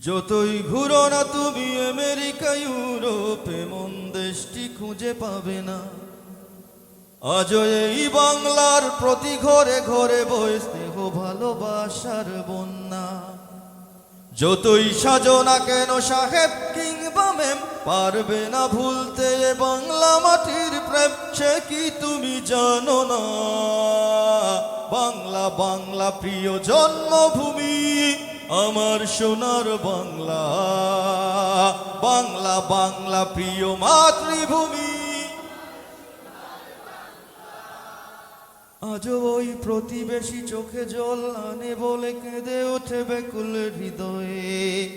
যতই ঘুরো না তুমি আমেরিকা, ইউরোপে মন দেশটি খুঁজে পাবে না। আজও এই বাংলার প্রতি ঘরে ঘরে বই স্নেহ, ভালোবাসার বন্যা। যতই সাজো না কেন সাহেব কিংবা মেম, পারবে না ভুলতে বাংলা মাটির প্রেম, সে কি তুমি জানো না? বাংলা বাংলা প্রিয় জন্মভূমি। আমার সোনার বাংলা বাংলা বাংলা, প্রিয় মাতৃভূমি। আজও ওই প্রতিবেশী চোখে জল আনে বলে কেঁদে ওঠে বেকুল হৃদয়ে।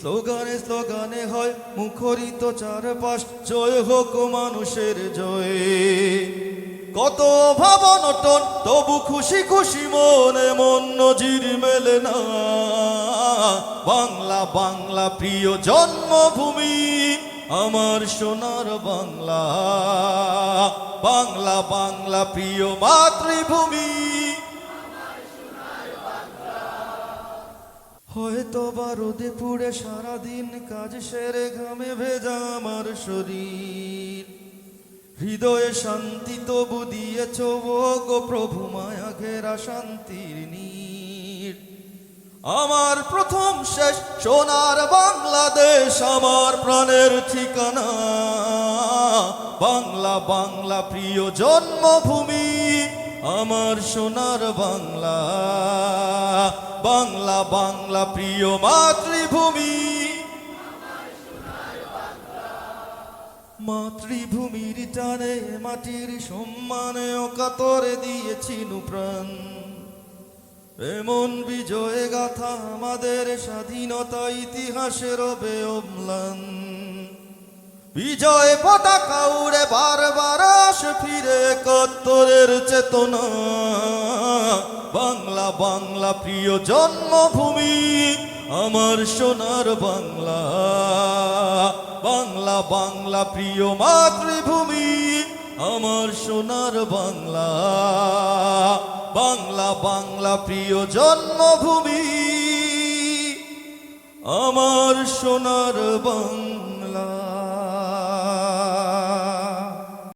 স্লোগানে স্লোগানে হয় মুখরিত চারপাশ, জয় হোক মানুষের জয়ে। কত ভাবনটন তবু খুশি খুশি মনে মন নজির মেলে না। বাংলা বাংলা প্রিয় জন্মভূমি, আমার সোনার বাংলা। বাংলা বাংলা প্রিয় মাতৃভূমি, হয়তো বা পুড়ে সারাদিন কাজ সেরে ঘামে ভেজা আমার শরীর। হৃদয়ে শান্তি তবু দিয়েছ ও গো প্রভু মায়া ঘেরা শান্তির নীর। আমার প্রথম শেষ সোনার বাংলাদেশ, আমার প্রাণের ঠিকানা। বাংলা বাংলা প্রিয় জন্মভূমি, আমার সোনার বাংলা। বাংলা বাংলা প্রিয় মাতৃভূমি। মাতৃভূমির টানে মাটির সম্মানে অকাতরে দিয়েছিল প্রাণ এমন বিজয় গাথা আমাদের স্বাধীনতা ইতিহাসের হবে অম্লান বিজয় পতাকা উড়ে বারবার আসে ফিরে একাত্তরের চেতনা। বাংলা বাংলা প্রিয় জন্মভূমি, আমার সোনার বাংলা। বাংলা বাংলা প্রিয় মাতৃভূমি আমার সোনার বাংলা। বাংলা বাংলা প্রিয় জন্মভূমি আমার সোনার বাংলা।